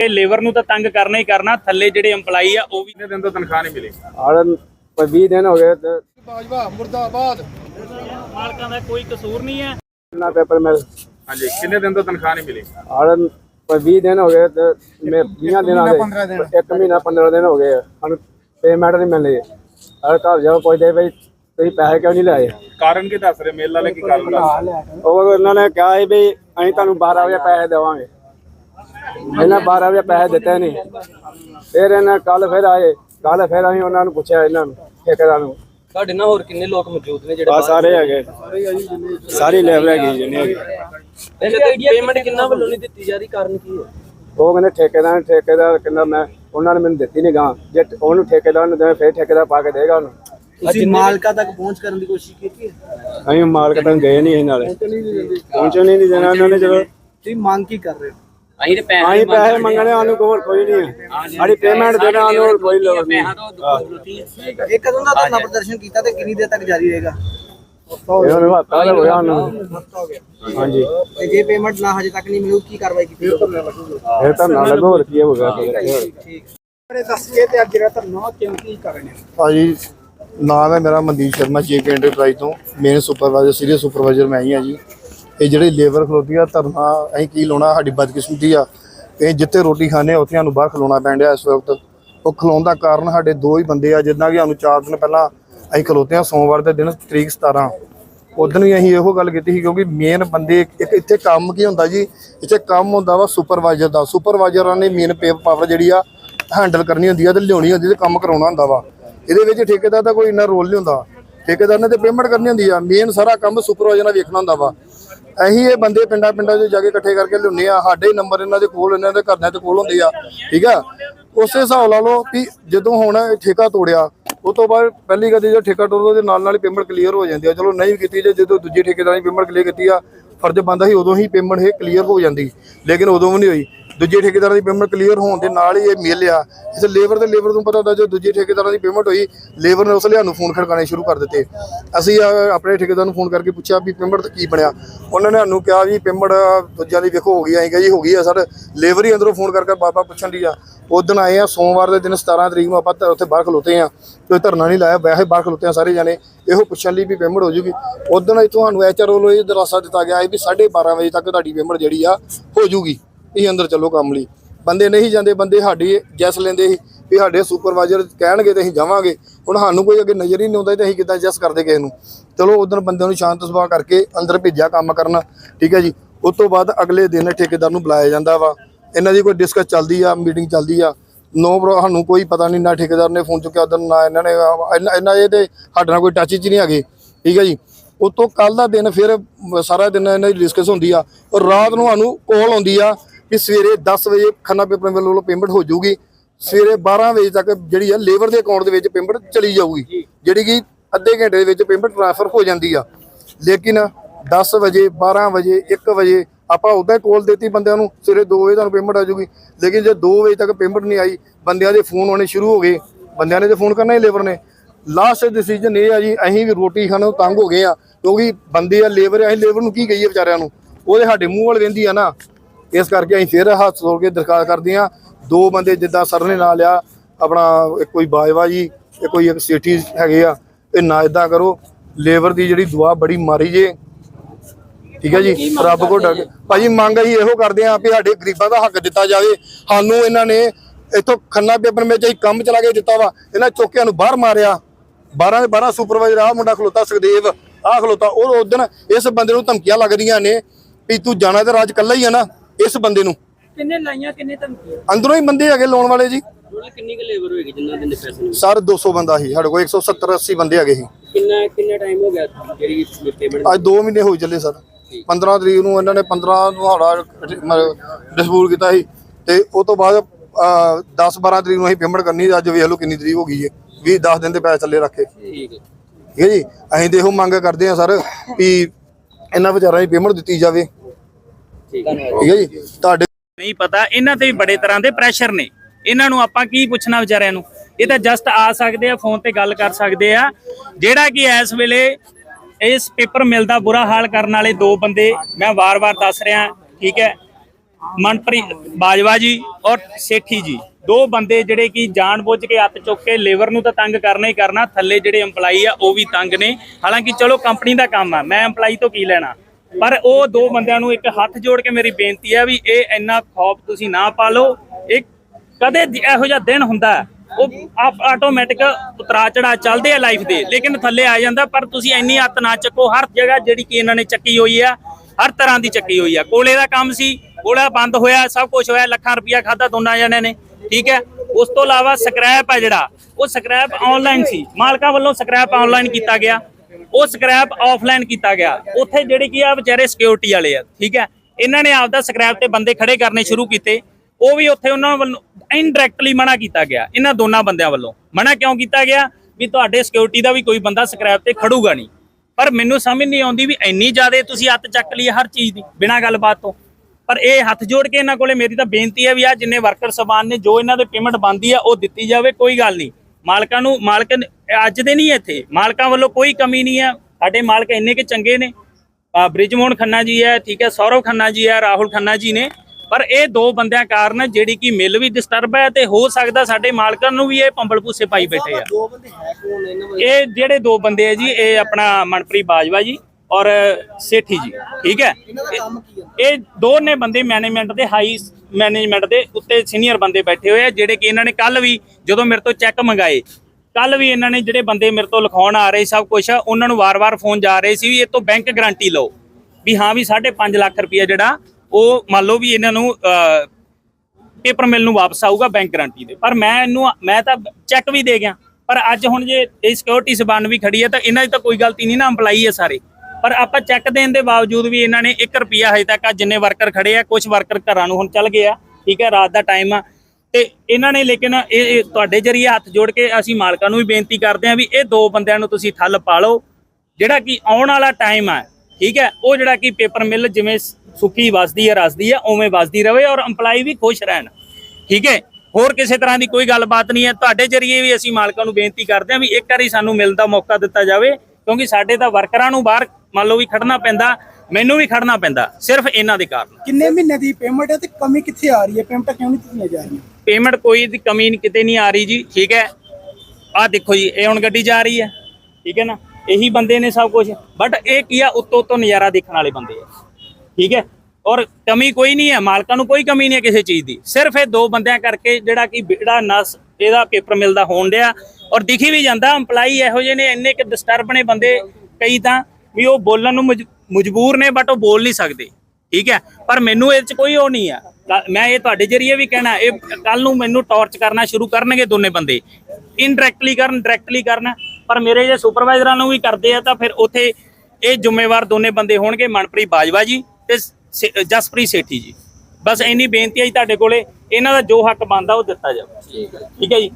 ਇਹ ਲੇਬਰ ਨੂੰ ਤਾਂ ਤੰਗ ਕਰਨਾ ਹੀ ਕਰਨਾ ਥੱਲੇ ਜਿਹੜੇ EMPLOYE ਆ ਉਹ ਵੀ ਕਿੰਨੇ ਦਿਨ ਤੋਂ ਤਨਖਾਹ ਨਹੀਂ ਮਿਲੀ? ਕੋਈ 20 ਦਿਨ ਹੋ ਗਏ ਤੇ ਮਾਲਕਾਂ ਦਾ ਕੋਈ ਕਸੂਰ ਨਹੀਂ ਹੈ। ਨਾ ਪੇਪਰ ਮਿਲ ਹਾਂਜੀ ਕਿੰਨੇ ਦਿਨ ਤੋਂ ਤਨਖਾਹ ਨਹੀਂ ਮਿਲੀ? ਕੋਈ 20 ਦਿਨ ਹੋ ਗਏ ਤੇ ਮੈਂ 20 ਦਿਨਾਂ ਦੇ ਇੱਕ ਮਹੀਨਾ 15 ਦਿਨ ਹੋ ਗਏ। ਸਾਨੂੰ ਪੇਮੈਂਟ ਨਹੀਂ ਮਿਲ ਰਹੀ ਔਰ ਘਰ ਜਾਓ ਪੁੱਛਦੇ ਬਈ ਤੁਸੀਂ ਪੈਸੇ ਕਿਉਂ ਨਹੀਂ ਲਾਏ? ਕਾਰਨ ਕੀ ਦੱਸ ਰਹੇ? ਮੇਲ ਵਾਲੇ ਕੀ ਕਾਰਨ ਦੱਸ ਉਹ ਉਹਨਾਂ ਨੇ ਕਿਹਾ ਸੀ ਵੀ ਅਸੀਂ ਤੁਹਾਨੂੰ 12 ਵਜੇ ਪੈਸੇ ਦੇਵਾਂਗੇ। ਇਹਨਾਂ 12 ਵਜੇ ਪੈਸੇ ਦਿੱਤੇ ਨਹੀਂ ਫਿਰ ਇਹਨਾਂ ਕੱਲ ਫਿਰ ਆਏ। ਕੱਲ ਫਿਰ ਅਸੀਂ ਉਹਨਾਂ ਨੂੰ ਪੁੱਛਿਆ ਇਹਨਾਂ ਨੂੰ ਠੇਕੇਦਾਰ ਨੂੰ। ਤੁਹਾਡੇ ਨਾਲ ਹੋਰ ਕਿੰਨੇ ਲੋਕ ਮੌਜੂਦ ਨੇ ਜਿਹੜੇ ਆ ਸਾਰੇ ਹੈਗੇ। ਸਾਰੀ ਲੈਵਲ ਹੈਗੀ ਹੈਗੀ। ਪੇਮੈਂਟ ਕਿੰਨਾ ਵੱਲੋਂ ਨਹੀਂ ਦਿੱਤੀ ਜਾ ਰਹੀ? ਕਾਰਨ ਕੀ ਹੈ? ਉਹ ਕਹਿੰਦੇ ਠੇਕੇਦਾਰ ਨੇ ਠੇਕੇਦਾਰ ਕਹਿੰਦਾ ਮੈਂ ਉਹਨਾਂ ਨੇ ਮੈਨੂੰ ਦਿੱਤੀ ਨਹੀਂ ਗਾਂ ਜੇ ਉਹਨੂੰ ਠੇਕੇਦਾਰ ਨੂੰ ਦੇਵੇ ਫਿਰ ਠੇਕੇਦਾਰ ਪਾ ਕੇ ਦੇਗਾ ਉਹਨੂੰ। ਤੁਸੀਂ ਮਾਲਕਾਂ ਤੱਕ ਪਹੁੰਚ ਕਰਨ ਦੀ ਕੋਸ਼ਿਸ਼ ਕੀਤੀ ਹੈ? ਅਸੀਂ ਮਾਲਕ ਤੱਕ ਗਏ ਨਹੀਂ ਇਹ ਨਾਲੇ। ਪਹੁੰਚਣ ਹੀ ਨਹੀਂ ਦੇਣਾ ਉਹਨਾਂ ਨੇ ਜਦੋਂ। ਤੁਸੀਂ ਮੰਗ ਕੀ ਕਰ ਰਹੇ ਹੋ? ਅਸੀਂ ਤੇ ਅਸੀਂ ਪੈਸੇ ਮੰਗਣੇ ਸਾਨੂੰ ਕੋਲ ਕੋਈ ਨਹੀਂ ਹੈ ਸਾਡੀ ਪੇਮੈਂਟ ਦੇਣਾ ਸਾਨੂੰ ਕੋਈ ਲੋੜ ਨਹੀਂ। ਇਹ ਕਦੋਂ ਦਾ ਧਰਨਾ ਪ੍ਰਦਰਸ਼ਨ ਕੀਤਾ ਤੇ ਕਿੰਨੀ ਦੇਰ ਤੱਕ ਜਾਰੀ ਰਹੇਗਾ? ਇਹ ਹੁਣ ਹੱਥਾਂ ਦਾ ਹੋਇਆ ਸਾਨੂੰ। ਹਾਂਜੀ। ਤੇ ਜੇ ਪੇਮੈਂਟ ਨਾ ਹਜੇ ਤੱਕ ਨਹੀਂ ਮਿਲੂ ਕੀ ਕਾਰਵਾਈ ਕੀਤੀ ਇਹ ਤਾਂ ਨਾ ਲੱਗੋ ਹੋਰ ਕੀ ਹੋਊਗਾ? ਭਾਜੀ ਨਾਮ ਹੈ ਮੇਰਾ ਮਨਦੀਪ ਸ਼ਰਮਾ ਜੇਕ ਐਂਟਰਪ੍ਰਾਈਜ਼ ਤੋਂ। ਮੇਨ ਸੁਪਰਵਾਈਜ਼ਰ ਸੀਰੀਅਸ ਸੁਪਰਵਾਈਜ਼ਰ ਮੈਂ ਹੀ ਆ ਜੀ। ਇਹ ਜਿਹੜੇ ਲੇਬਰ ਖਲੋਤੀ ਆ, ਧਰਨਾ ਅਸੀਂ ਕੀ ਲਾਉਣਾ, ਸਾਡੀ ਬਦਕਿਸਮਤੀ ਆ। ਇਹ ਜਿੱਥੇ ਰੋਟੀ ਖਾਣੇ ਉੱਥੇ ਸਾਨੂੰ ਬਾਹਰ ਖਲੋਣਾ ਪੈਣ ਡਿਆ ਇਸ ਵਕਤ। ਉਹ ਖਲੋਣ ਦਾ ਕਾਰਨ ਸਾਡੇ ਦੋ ਹੀ ਬੰਦੇ ਆ ਜਿੱਦਾਂ ਕਿ ਸਾਨੂੰ 4 ਦਿਨ ਪਹਿਲਾਂ ਅਸੀਂ ਖਲੋਤੇ ਆ, ਸੋਮਵਾਰ ਦੇ ਦਿਨ ਤਰੀਕ 17 ਉਦੋਂ ਵੀ ਅਸੀਂ ਇਹੋ ਗੱਲ ਕੀਤੀ ਸੀ, ਕਿਉਂਕਿ ਮੇਨ ਬੰਦੇ ਇੱਕ ਇੱਥੇ ਕੰਮ ਕੀ ਹੁੰਦਾ ਜੀ? ਇੱਥੇ ਕੰਮ ਹੁੰਦਾ ਵਾ ਸੁਪਰਵਾਈਜ਼ਰ ਦਾ। ਸੁਪਰਵਾਈਜ਼ਰਾਂ ਨੇ ਮੇਨ ਪੇ ਪਾਵਰ ਜਿਹੜੀ ਆ ਹੈਂਡਲ ਕਰਨੀ ਹੁੰਦੀ ਆ ਤੇ ਲਿਆਉਣੀ ਹੁੰਦੀ ਤੇ ਕੰਮ ਕਰਾਉਣਾ ਹੁੰਦਾ ਵਾ। ਇਹਦੇ ਵਿੱਚ ਠੇਕੇਦਾਰ ਦਾ ਕੋਈ ਇੰਨਾ ਰੋਲ ਨਹੀਂ ਹੁੰਦਾ। ਠੇਕੇਦਾਰ ਨੇ ਤੇ ਪੇਮੈਂਟ ਕਰਨੀ ਹੁੰਦੀ ਆ। ਮੇਨ ਸਾਰਾ ਕੰਮ ਸੁਪਰਵਾਈਜ਼ਰ ਨਾਲ ਵੇਖਣਾ ਹੁੰਦਾ ਵਾ। ਅਸੀਂ ਇਹ ਬੰਦੇ ਪਿੰਡਾਂ ਪਿੰਡਾਂ 'ਚ ਜਾ ਕੇ ਇਕੱਠੇ ਕਰਕੇ ਲਿਆਉਂਦੇ ਆ ਸਾਡੇ ਨੰਬਰ ਇਹਨਾਂ ਦੇ ਕੋਲ, ਇਹਨਾਂ ਦੇ ਘਰਾਂ ਦੇ ਕੋਲ ਹੁੰਦੇ ਆ। ਠੀਕ ਆ? ਉਸੇ ਹਿਸਾਬ ਲਾ ਲਓ ਵੀ ਜਦੋਂ ਹੁਣ ਠੇਕਾ ਤੋੜਿਆ, ਉਹ ਤੋਂ ਬਾਅਦ ਪਹਿਲੀ ਗੱਲ ਜਦੋਂ ਠੇਕਾ ਤੋੜਦਾ ਉਹਦੇ ਨਾਲ ਨਾਲ ਹੀ ਪੇਮੈਂਟ ਕਲੀਅਰ ਹੋ ਜਾਂਦੀ ਆ। ਚਲੋ ਨਹੀਂ ਵੀ ਕੀਤੀ ਜੇ, ਜਦੋਂ ਦੂਜੇ ਠੇਕੇਦਾਰ ਦੀ ਪੇਮੈਂਟ ਕਲੀਅਰ ਕੀਤੀ ਆ, ਫਰਜ਼ ਬੰਦਾ ਸੀ ਉਦੋਂ ਹੀ ਪੇਮੈਂਟ ਇਹ ਕਲੀਅਰ ਹੋ ਜਾਂਦੀ। ਲੇਕਿਨ ਉਦੋਂ ਵੀ ਨਹੀਂ ਹੋਈ। ਦੂਜੇ ਠੇਕੇਦਾਰਾਂ ਦੀ ਪੇਮੈਂਟ ਕਲੀਅਰ ਹੋਣ ਦੇ ਨਾਲ ਹੀ ਇਹ ਮਿਲ ਆ। ਇਸ ਲੇਬਰ ਦੇ ਲੇਬਰ ਨੂੰ ਪਤਾ ਹੁੰਦਾ ਜੋ ਦੂਜੇ ਠੇਕੇਦਾਰਾਂ ਦੀ ਪੇਮੈਂਟ ਹੋਈ ਲੇਬਰ ਨੇ ਉਸ ਲਈ ਸਾਨੂੰ ਫੋਨ ਖੜਕਾਣੇ ਸ਼ੁਰੂ ਕਰ ਦਿੱਤੇ। ਅਸੀਂ ਆਪਣੇ ਠੇਕੇਦਾਰ ਨੂੰ ਫੋਨ ਕਰਕੇ ਪੁੱਛਿਆ ਵੀ ਪੇਮੈਂਟ ਕੀ ਬਣਿਆ। ਉਹਨਾਂ ਨੇ ਸਾਨੂੰ ਕਿਹਾ ਵੀ ਪੇਮੈਂਟ ਦੂਜਿਆਂ ਦੀ ਵੇਖੋ ਹੋ ਗਈ ਅਸੀਂ ਜੀ ਹੋ ਗਈ ਆ, ਸਰ। ਲੇਬਰ ਹੀ ਅੰਦਰੋਂ ਫੋਨ ਕਰਕੇ ਬਾਬਾ ਪੁੱਛਣ ਦੀ ਆ। ਉਦੋਂ ਆਏ ਆ, ਸੋਮਵਾਰ ਦੇ ਦਿਨ 17 ਤਰੀਕ ਨੂੰ ਆਪਾਂ ਉੱਥੇ ਬਾਹਰ ਖਲੋਤੇ ਆ। ਕੋਈ ਧਰਨਾ ਨਹੀਂ ਲਾਇਆ, ਵੈਸੇ ਬਾਹਰ ਖਲੋਤੇ ਆ ਸਾਰੇ ਜਾਣੇ। ਇਹੋ ਪੁੱਛਣ ਲਈ ਵੀ ਪੇਮੈਂਟ ਹੋ ਜੂਗੀ। ਉਦੋਂ ਤੁਹਾਨੂੰ ਐਚਆਰ ਵੱਲੋਂ ਇਹ ਦਰਾਸਾ ਦਿੱਤਾ ਗਿਆ ਹੈ ਵੀ 12:30 ਵਜੇ ਤੱਕ ਤੁਹਾਡੀ ਪੇਮੈਂਟ ਜਿਹੜੀ ਆ, ਹੋ ਜੂਗੀ। ਤੁਸੀਂ ਅੰਦਰ ਚੱਲੋ ਕੰਮ ਲਈ। ਬੰਦੇ ਨਹੀਂ ਜਾਂਦੇ, ਬੰਦੇ ਸਾਡੀ ਜੈਸ ਲੈਂਦੇ ਸੀ ਵੀ ਸਾਡੇ ਸੁਪਰਵਾਈਜ਼ਰ ਕਹਿਣਗੇ ਤੇ ਅਸੀਂ ਜਾਵਾਂਗੇ। ਹੁਣ ਸਾਨੂੰ ਕੋਈ ਅੱਗੇ ਨਜ਼ਰ ਹੀ ਨਹੀਂ ਆਉਂਦਾ ਤੇ ਅਸੀਂ ਕਿੱਦਾਂ ਜੈਸ ਕਰਦੇ ਕਿਸੇ ਨੂੰ। ਚਲੋ ਉਦੋਂ ਬੰਦਿਆਂ ਨੂੰ ਸ਼ਾਂਤ ਸੁਭਾਅ ਕਰਕੇ ਅੰਦਰ ਭੇਜਿਆ ਕੰਮ ਕਰਨਾ। ਠੀਕ ਹੈ ਜੀ। ਉਸ ਤੋਂ ਬਾਅਦ ਅਗਲੇ ਦਿਨ ਠੇਕੇਦਾਰ ਨੂੰ ਬੁਲਾਇਆ ਜਾਂਦਾ ਵਾ। ਇਹਨਾਂ ਦੀ ਕੋਈ ਡਿਸਕਸ ਚੱਲਦੀ ਆ ਮੀਟਿੰਗ ਚੱਲਦੀ ਆ। ਨੋ ਬਰੋ ਸਾਨੂੰ ਕੋਈ ਪਤਾ ਨਹੀਂ, ਨਾ ਠੇਕੇਦਾਰ ਨੇ ਫੋਨ ਚੁੱਕਿਆ ਉਦੋਂ ਨਾ ਇਹਨਾਂ ਨੇ, ਇਹਨਾਂ- ਇਹਨਾਂ ਇਹ ਤੇ ਸਾਡੇ ਨਾਲ ਕੋਈ ਟੱਚ 'ਚ ਨਹੀਂ ਹੈਗੇ। ਠੀਕ ਹੈ ਜੀ। ਉਸ ਤੋਂ ਕੱਲ ਦਾ ਦਿਨ ਫਿਰ ਸਾਰਾ ਦਿਨ ਇਹਨਾਂ ਦੀ ਡਿਸਕਸ ਹੁੰਦੀ ਆ। ਔਰ ਰਾਤ ਨੂੰ ਸਾਨੂੰ ਕੋਲ ਆਉਂਦੀ ਆ ਕਿ ਸਵੇਰੇ 10 ਵਜੇ ਖੰਨਾ ਪੇਪਰ ਮਿਲ ਵੱਲੋਂ ਪੇਮੈਂਟ ਹੋ ਜਾਊਗੀ। ਸਵੇਰੇ 12 ਵਜੇ ਤੱਕ ਜਿਹੜੀ ਆ ਲੇਬਰ ਦੇ ਅਕਾਊਂਟ ਦੇ ਵਿੱਚ ਪੇਮੈਂਟ ਚਲੀ ਜਾਊਗੀ। ਜਿਹੜੀ ਕਿ ਅੱਧੇ ਘੰਟੇ ਦੇ ਵਿੱਚ ਪੇਮੈਂਟ ਟ੍ਰਾਂਸਫਰ ਹੋ ਜਾਂਦੀ ਆ। ਲੇਕਿਨ 10 ਵਜੇ 12 ਵਜੇ 1 ਵਜੇ ਆਪਾਂ ਉਦਾਂ ਹੀ ਕੋਲ ਦਿੱਤੀ ਬੰਦਿਆਂ ਨੂੰ ਸਵੇਰੇ 2 ਵਜੇ ਤੁਹਾਨੂੰ ਪੇਮੈਂਟ ਆ ਜਾਊਗੀ। ਲੇਕਿਨ ਜੇ 2 ਵਜੇ ਤੱਕ ਪੇਮੈਂਟ ਨਹੀਂ ਆਈ ਬੰਦਿਆਂ ਦੇ ਫੋਨ ਆਉਣੇ ਸ਼ੁਰੂ ਹੋ ਗਏ। ਬੰਦਿਆਂ ਨੇ ਤੇ ਫੋਨ ਕਰਨਾ ਹੀ ਲੇਬਰ ਨੇ। ਲਾਸਟ ਡਿਸੀਜਨ ਇਹ ਆ ਜੀ ਅਸੀਂ ਵੀ ਰੋਟੀ ਖਾਣ ਨੂੰ ਤੰਗ ਹੋ ਗਏ ਆ। ਕਿਉਂਕਿ ਬੰਦੇ ਆ ਲੇਬਰ ਅਸੀਂ ਲੇਬਰ ਨੂੰ ਕੀ ਕਹੀਏ ਵਿਚਾਰਿਆਂ ਨੂੰ? ਉਹਦੇ ਸਾਡੇ ਮੂੰਹ ਵੱਲ ਵੇਂਦੀ ਆ ਨਾ। ਇਸ ਕਰਕੇ ਅਸੀਂ ਫਿਰ ਹੱਥ ਜੋੜ ਕੇ ਦਰਖਾਸਤ ਕਰਦੇ ਆ ਦੋ ਬੰਦੇ ਜਿੱਦਾਂ ਸਰ ਨੇ ਨਾਲ ਲਿਆ ਆਪਣਾ ਇੱਕ ਕੋਈ ਬਾਜਵਾ ਜੀ ਇਹ ਕੋਈ ਇੱਕ ਸੇਠੀ ਹੈਗੇ ਆ ਇਹ ਨਾ ਇਦਾਂ ਕਰੋ ਲੇਬਰ ਦੀ ਜਿਹੜੀ ਦੁਆ ਬੜੀ ਮਾਰੀ ਜੇ ਠੀਕ ਹੈ ਜੀ ਰੱਬ ਕੋ ਡਰ ਭਾਜੀ ਮੰਗ ਅਸੀਂ ਇਹੋ ਕਰਦੇ ਆ ਵੀ ਸਾਡੇ ਗਰੀਬਾਂ ਦਾ ਹੱਕ ਦਿੱਤਾ ਜਾਵੇ ਸਾਨੂੰ ਇਹਨਾਂ ਨੇ ਇੱਥੋਂ ਖੰਨਾ ਪੇਪਰ ਵਿੱਚ ਅਸੀਂ ਕੰਮ ਚਲਾ ਕੇ ਦਿੱਤਾ ਵਾ ਇਹਨਾਂ ਚੌਕਿਆਂ ਨੂੰ ਬਾਹਰ ਮਾਰਿਆ 12 ਦੇ 12 ਸੁਪਰਵਾਈਜ਼ਰ ਆ ਮੁੰਡਾ ਖਲੋਤਾ ਸੁਖਦੇਵ ਆ ਖਲੋਤਾ ਉਹ ਉਦੋਂ ਇਸ ਬੰਦੇ ਨੂੰ ਧਮਕੀਆਂ ਲੱਗਦੀਆਂ ਨੇ ਵੀ ਤੂੰ ਜਾਣਾ ਤੇ ਰਾਜ ਕੱਲਾ ਹੀ ਆ ਨਾ। ਇਸ ਬੰਦੇ ਨੂੰ? ਕਿੰਨੇ ਲਾਈਆਂ ਕਿੰਨੇ ਧਮਕੀਆਂ? ਅੰਦਰੋਂ ਹੀ ਬੰਦੇ ਹੈਗੇ ਲਾਉਣ ਵਾਲੇ ਜੀ। ਟੋਟਲ ਕਿੰਨੀ ਕੁ ਲੇਬਰ ਹੋਏਗੀ ਜਿੰਨਾਂ ਦੇ ਪੈਸੇ ਨੇ? ਸਰ 200 ਬੰਦਾ ਸੀ ਸਾਡੇ ਕੋਲ 170 80 ਬੰਦੇ ਹੈਗੇ ਸੀ। ਕਿੰਨਾ ਕਿੰਨਾ ਟਾਈਮ ਹੋ ਗਿਆ ਜਿਹੜੀ ਪੇਮੈਂਟ ਅੱਜ 2 ਮਹੀਨੇ ਹੋਈ ਚੱਲੇ ਸਰ। 15 ਤਰੀਕ ਨੂੰ ਇਹਨਾਂ ਨੇ 15 ਨੂੰ ਸਾਡਾ ਡਿਸਪੂਟ ਕੀਤਾ ਸੀ। ਤੇ ਉਸ ਤੋਂ ਬਾਅਦ 10 12 ਤਰੀਕ ਨੂੰ ਅਸੀਂ ਪੇਮੈਂਟ ਕਰਨੀ ਤੇ ਅੱਜ ਵੇਖ ਲਓ ਕਿੰਨੀ ਤਰੀਕ ਹੋ ਗਈ ਹੈ। 20 10 ਦਿਨ ਦੇ ਪੈਸੇ ਚੱਲੇ ਰੱਖੇ। ਠੀਕ ਹੈ। ਠੀਕ ਹੈ ਜੀ? ਅਸੀਂ ਤੇ ਇਹੋ ਮੰਗ ਕਰਦੇ ਹਾਂ ਸਰ ਵੀ ਇਹਨਾਂ ਵਿਚਾਰਾਂ ਦੀ ਪੇਮੈਂਟ ਦਿੱਤੀ ਜਾਵੇ। ਠੀਕ ਹੈ। ਜੀ। ਤੁਹਾਡੇ ਨਹੀਂ ਪਤਾ ਇਹਨਾਂ ਤੇ ਵੀ ਬੜੇ ਤਰ੍ਹਾਂ ਦੇ ਪ੍ਰੈਸ਼ਰ ਨੇ। ਇਹਨਾਂ ਨੂੰ ਆਪਾਂ ਕੀ ਪੁੱਛਣਾ ਵਿਚਾਰਿਆਂ ਨੂੰ? ਇਹ ਤਾਂ ਜਸਟ ਆ ਸਕਦੇ ਆ ਫੋਨ ਤੇ ਗੱਲ ਕਰ ਸਕਦੇ ਆ। ਜਿਹੜਾ ਕਿ ਇਸ ਵੇਲੇ ਇਸ ਪੇਪਰ ਮਿਲ ਦਾ ਬੁਰਾ ਹਾਲ ਕਰਨ ਵਾਲੇ ਦੋ ਬੰਦੇ ਮੈਂ ਵਾਰ-ਵਾਰ ਦੱਸ ਰਿਹਾ ਠੀਕ ਹੈ। ਮਨਪ੍ਰੀਤ ਬਾਜਵਾ ਜੀ ਔਰ ਸੇਠੀ ਜੀ। ਦੋ ਬੰਦੇ ਜਿਹੜੇ ਕਿ ਜਾਣਬੁੱਝ ਕੇ ਹੱਥ ਚੁੱਕ ਕੇ ਲੇਬਰ ਨੂੰ ਤਾਂ ਤੰਗ ਕਰਨਾ ਹੀ ਕਰਨਾ ਥੱਲੇ ਜਿਹੜੇ EMPLOYE ਆ ਉਹ ਵੀ ਤੰਗ ਨੇ। ਹਾਲਾਂਕਿ ਚਲੋ ਕੰਪਨੀ ਦਾ ਕੰਮ ਆ ਮੈਂ EMPLOYE ਤੋਂ ਕੀ ਲੈਣਾ? ਪਰ ਉਹ ਦੋ ਬੰਦਿਆਂ ਨੂੰ ਇੱਕ ਹੱਥ ਜੋੜ ਕੇ ਮੇਰੀ ਬੇਨਤੀ ਹੈ ਵੀ ਇਹ ਇੰਨਾ ਖੌਫ ਤੁਸੀਂ ਨਾ ਪਾਲੋ ਇਹ ਕਦੇ ਇਹੋ ਜਿਹਾ ਦਿਨ ਹੁੰਦਾ ਉਹ ਆਟੋਮੈਟਿਕ ਉਤਰਾ ਚੜਾ ਚੱਲਦੇ ਆ ਲਾਈਫ ਦੇ, ਲੇਕਿਨ ਥੱਲੇ ਆ ਜਾਂਦਾ, ਪਰ ਤੁਸੀਂ ਇੰਨੀ ਹੱਥ ਨਾ ਚੱਕੋ, ਹਰ ਜਗ੍ਹਾ ਜਿਹੜੀ ਕਿ ਇਹਨਾਂ ਨੇ ਚੱਕੀ ਹੋਈ ਆ, ਹਰ ਤਰ੍ਹਾਂ ਦੀ ਚੱਕੀ ਹੋਈ ਆ। ਕੋਲੇ ਦਾ ਕੰਮ ਸੀ, ਕੋਲਾ ਬੰਦ ਹੋਇਆ, ਸਭ ਕੁਝ ਹੋਇਆ, ਲੱਖਾਂ ਰੁਪਇਆ ਖਾਦਾ ਦੋਨਾਂ ਜਣਿਆਂ ਨੇ, ਠੀਕ ਹੈ? ਉਸ ਤੋਂ ਇਲਾਵਾ ਸਕ੍ਰੈਪ ਆ ਜਿਹੜਾ, ਉਹ ਸਕ੍ਰੈਪ ਆਨਲਾਈਨ ਸੀ। ਮਾਲਕਾਂ ਵੱਲੋਂ ਸਕ੍ਰੈਪ ਆਨਲਾਈਨ ਕੀਤਾ ਗਿਆ। ਉਹ ਸਕ੍ਰੈਪ ਆਫਲਾਈਨ ਕੀਤਾ ਗਿਆ। ਉੱਥੇ ਜਿਹੜੇ ਕੀ ਆ, ਵਿਚਾਰੇ ਸਿਕਿਉਰਿਟੀ ਵਾਲੇ ਆ, ਠੀਕ ਹੈ? ਇਹਨਾਂ ਨੇ ਆਪਦਾ ਸਕ੍ਰੈਪ ਤੇ ਬੰਦੇ ਖੜੇ ਕਰਨੇ ਸ਼ੁਰੂ ਕੀਤੇ। ਉਹ ਵੀ ਉੱਥੇ ਉਹਨਾਂ ਵੱਲੋਂ ਇਨਡਾਇਰੈਕਟਲੀ ਮਨਾ ਕੀਤਾ ਗਿਆ, ਇਹਨਾਂ ਦੋਨਾਂ ਬੰਦਿਆਂ ਵੱਲੋਂ। ਮਨਾ ਕਿਉਂ ਕੀਤਾ ਗਿਆ? ਵੀ ਤੁਹਾਡੇ ਸਿਕਿਉਰਿਟੀ ਦਾ ਵੀ ਕੋਈ ਬੰਦਾ ਸਕ੍ਰੈਪ ਤੇ ਖੜੂਗਾ ਨਹੀਂ। ਪਰ ਮੈਨੂੰ ਸਮਝ ਨਹੀਂ ਆਉਂਦੀ ਵੀ ਇੰਨੀ ਜ਼ਿਆਦਾ ਤੁਸੀਂ ਹੱਥ ਚੱਕ ਲਈ ਹਰ ਚੀਜ਼ ਦੀ, ਬਿਨਾਂ ਗੱਲਬਾਤ ਤੋਂ। ਪਰ ਇਹ ਹੱਥ ਜੋੜ ਕੇ ਇਹਨਾਂ ਕੋਲੇ ਮੇਰੀ ਤਾਂ ਬੇਨਤੀ ਹੈ ਵੀ ਆ ਜਿੰਨੇ ਵਰਕਰ ਸਬਾਨ ਨੇ, ਜੋ ਇਹਨਾਂ ਦੇ ਪੇਮੈਂਟ ਬੰਦੀ ਆ, ਉਹ ਦਿੱਤੀ ਜਾਵੇ, ਕੋਈ ਗੱਲ ਨਹੀਂ। ਮਾਲਕਾਂ ਨੂੰ, ਮਾਲਕ ਨੇ- ਅੱਜ ਦੇ ਨਹੀਂ ਇੱਥੇ। ਮਾਲਕਾਂ ਵੱਲੋਂ ਕੋਈ ਕਮੀ ਨਹੀਂ ਹੈ। ਸਾਡੇ ਮਾਲਕ ਇੰਨੇ ਕਿ ਚੰਗੇ ਨੇ। ਬ੍ਰਿਜਮੋਹਨ ਖੰਨਾ ਜੀ ਹੈ ਠੀਕ ਹੈ ਸੌਰਵ ਖੰਨਾ ਜੀ ਹੈ ਰਾਹੁਲ ਖੰਨਾ ਜੀ ਨੇ। ਪਰ ਇਹ ਦੋ ਬੰਦਿਆਂ ਕਾਰਨ ਜਿਹੜੀ ਕਿ ਮਿਲ ਵੀ ਡਿਸਟਰਬ ਹੈ ਤੇ ਹੋ ਸਕਦਾ ਸਾਡੇ ਮਾਲਕਾਂ ਨੂੰ ਵੀ ਇਹ ਪੰਬਲ ਭੂਸੇ ਪਾਈ ਬੈਠੇ ਆ। ਇਹ ਜਿਹੜੇ ਦੋ ਬੰਦੇ ਆ ਜੀ ਇਹ ਆਪਣਾ ਮਨਪ੍ਰੀਤ ਬਾਜਵਾ ਜੀ ਔਰ ਸੇਠੀ ਜੀ ਠੀਕ ਹੈ। ਇਹਨਾਂ ਦਾ ਇਹ ਦੋਨੇ ਬੰਦੇ ਮੈਨੇਜਮੈਂਟ ਦੇ ਹਾਈ ਮੈਨੇਜਮੈਂਟ ਦੇ ਉੱਤੇ ਸੀਨੀਅਰ ਬੰਦੇ ਬੈਠੇ ਹੋਏ ਆ ਜਿਹੜੇ ਕਿ ਇਹਨਾਂ ਨੇ ਕੱਲ ਵੀ ਜਦੋਂ ਮੇਰੇ ਤੋਂ ਚੈੱਕ ਮੰਗਾਏ ਕੱਲ ਵੀ ਇਹਨਾਂ ਨੇ ਜਿਹੜੇ ਬੰਦੇ ਮੇਰੇ ਤੋਂ ਲਿਖਾਉਣ ਆ ਰਹੇ ਸਭ ਕੁਝ ਉਹਨਾਂ ਨੂੰ ਵਾਰ-ਵਾਰ ਫੋਨ ਜਾ ਰਹੇ ਸੀ ਵੀ ਇਹ ਤੋਂ ਬੈਂਕ ਗਾਰੰਟੀ ਲਓ। ਵੀ ਹਾਂ ਵੀ 5.5 ਲੱਖ ਰੁਪਇਆ ਜਿਹੜਾ, ਉਹ ਮੰਨ ਲਓ ਵੀ ਇਹਨਾਂ ਨੂੰ ਪੇਪਰ ਮਿਲ ਨੂੰ ਵਾਪਸ ਆਊਗਾ ਬੈਂਕ ਗਾਰੰਟੀ ਦੇ। ਪਰ ਮੈਂ ਇਹਨੂੰ, ਮੈਂ ਤਾਂ ਚੈੱਕ ਵੀ ਦੇ ਗਿਆ। ਪਰ ਅੱਜ ਹੁਣ ਜੇ ਇਹ ਸਿਕਿਉਰਿਟੀ ਸਬਾਨ ਵੀ ਖੜੀ ਹੈ ਤਾਂ ਇਹਨਾਂ ਦੀ ਤਾਂ ਕੋਈ ਗਲਤੀ ਨਹੀਂ ਨਾ EMPLOYE ਹੈ ਸਾਰੇ। ਪਰ ਆਪਾਂ ਚੈੱਕ ਦੇਣ ਦੇ ਬਾਵਜੂਦ ਵੀ ਇਹਨਾਂ ਨੇ 1 ਰੁਪਿਆ ਹਜੇ ਤੱਕ ਆ ਜਿੰਨੇ ਵਰਕਰ ਖੜੇ ਆ ਕੁਝ ਵਰਕਰ ਘਰਾਂ ਨੂੰ ਹੁਣ ਚੱਲ ਗਏ ਆ। ਠੀਕ ਹੈ, ਰਾਤ ਦਾ ਟਾਈਮ ਆ। ਤੇ ਇਹਨਾਂ ਨੇ ਲੇਕਿਨ ਇਹ ਤੁਹਾਡੇ ਜਰੀਏ ਹੱਥ ਜੋੜ ਕੇ ਅਸੀਂ ਮਾਲਕਾਂ ਨੂੰ ਵੀ ਬੇਨਤੀ ਕਰਦੇ ਹਾਂ ਵੀ ਇਹ ਦੋ ਬੰਦਿਆਂ ਨੂੰ ਤੁਸੀਂ ਠੱਲ ਪਾ ਲਓ। ਜਿਹੜਾ ਕਿ ਆਉਣ ਵਾਲਾ ਟਾਈਮ ਹੈ ਠੀਕ ਹੈ? ਉਹ ਜਿਹੜਾ ਕਿ ਪੇਪਰ ਮਿਲ ਜਿਵੇਂ ਸੁੱਕੀ ਵਸਦੀ ਹੈ, ਰਸਦੀ ਹੈ, ਉਵੇਂ ਵਸਦੀ ਰਵੇ ਔਰ EMPLOYE ਵੀ ਖੁਸ਼ ਰਹਿਣ। ਠੀਕ ਹੈ? ਹੋਰ ਕਿਸੇ ਤਰ੍ਹਾਂ ਦੀ ਕੋਈ ਗੱਲਬਾਤ ਨਹੀਂ ਹੈ। ਤੁਹਾਡੇ ਜਰੀਏ ਵੀ ਅਸੀਂ ਮਾਲਕਾਂ ਨੂੰ ਬੇਨਤੀ ਕਰਦੇ ਹਾਂ ਵੀ ਇੱਕ ਵਾਰੀ ਸਾਨੂੰ ਮਿਲਣ ਦਾ ਮੌਕਾ ਦਿੱਤਾ ਜਾਵੇ, ਕਿਉਂਕਿ ਸਾਡੇ ਤਾਂ ਵਰਕਰਾਂ ਨੂੰ ਬਾਹਰ ਮੰਨ ਲਓ ਵੀ ਖੜਨਾ ਪੈਂਦਾ। ਮੈਨੂੰ ਵੀ ਖੜਨਾ ਪੈਂਦਾ ਸਿਰਫ ਇਹਨਾਂ ਦੇ ਕਾਰਨ। ਕਿੰਨੇ ਮਹੀਨੇ ਦੀ ਪੇਮੈਂਟ ਹੈ ਤੇ ਕਮੀ ਕਿੱਥੇ ਆ ਰਹੀ ਹੈ? ਪੇਮੈਂਟਾਂ ਕਿਉਂ ਨਹੀਂ ਦਿੱਤੀਆਂ ਜਾ ਰਹੀਆਂ? ਪੇਮੈਂਟ ਕੋਈ ਦੀ ਕਮੀ ਨਹੀਂ ਕਿਤੇ ਨਹੀਂ ਆ ਰਹੀ ਜੀ ਠੀਕ ਹੈ? ਆਹ ਦੇਖੋ ਜੀ ਇਹ ਹੁਣ ਗੱਡੀ ਜਾ ਰਹੀ ਹੈ ਠੀਕ ਹੈ ਨਾ? ਇਹੀ ਬੰਦੇ ਨੇ ਸਭ ਕੁਝ ਬਟ ਇਹ ਕੀ ਆ? ਉੱਤੋਂ ਉੱਤੋਂ ਨਜ਼ਾਰਾ ਦੇਖਣ ਵਾਲੇ ਬੰਦੇ ਆ। ਠੀਕ ਹੈ? ਔਰ ਕਮੀ ਕੋਈ ਨਹੀਂ ਹੈ ਮਾਲਕਾਂ ਨੂੰ ਕੋਈ ਕਮੀ ਨਹੀਂ ਹੈ ਕਿਸੇ ਚੀਜ਼ ਦੀ। ਸਿਰਫ ਇਹ ਦੋ ਬੰਦਿਆਂ ਕਰਕੇ ਜਿਹੜਾ ਕਿ ਜਿਹੜਾ ਨਸ ਇਹਦਾ ਪੇਪਰ ਮਿਲਦਾ ਹੋਣ ਡਿਆ। ਔਰ ਦਿਖੀ ਵੀ ਜਾਂਦਾ EMPLOYE ਇਹੋ ਜਿਹੇ ਨੇ ਇੰਨੇ ਕਿ ਡਿਸਟਰਬ ਨੇ ਬੰਦੇ ਕਈ ਤਾਂ ਵੀ ਉਹ ਬੋਲਣ ਨੂੰ ਮਜਬੂਰ ਨੇ ਬਟ ਉਹ ਬੋਲ ਨਹੀਂ ਸਕਦੇ। ਠੀਕ ਹੈ? ਪਰ ਮੈਨੂੰ ਇਹ ਚ ਕੋਈ ਉਹ ਨਹੀਂ ਆ। ਮੈਂ ਇਹ ਤੁਹਾਡੇ ਜਰੀਏ ਵੀ ਕਹਿਣਾ ਇਹ ਕੱਲ ਨੂੰ ਮੈਨੂੰ ਟਾਰਚ ਕਰਨਾ ਸ਼ੁਰੂ ਕਰਨਗੇ ਦੋਨੇ ਬੰਦੇ। ਇਨਡਾਇਰੈਕਟਲੀ ਕਰਨ ਡਾਇਰੈਕਟਲੀ ਕਰਨ। ਪਰ ਮੇਰੇ ਜੇ ਸੁਪਰਵਾਈਜ਼ਰਾਂ ਨੂੰ ਵੀ ਕਰਦੇ ਆ ਤਾਂ ਫਿਰ ਉੱਥੇ ਇਹ ਜ਼ਿੰਮੇਵਾਰ ਦੋਨੇ ਬੰਦੇ ਹੋਣਗੇ ਮਨਪ੍ਰੀਤ ਬਾਜਵਾ ਜੀ ਤੇ ਜਸਪ੍ਰੀਤ ਸੇਠੀ ਜੀ। ਬਸ ਇੰਨੀ ਬੇਨਤੀ ਹੈ ਜੀ ਤੁਹਾਡੇ ਕੋਲੇ ਇਹਨਾਂ ਦਾ ਜੋ ਹੱਕ ਬਣਦਾ ਉਹ ਦਿੱਤਾ ਜਾਵੇ। ਠੀਕ ਹੈ ਜੀ?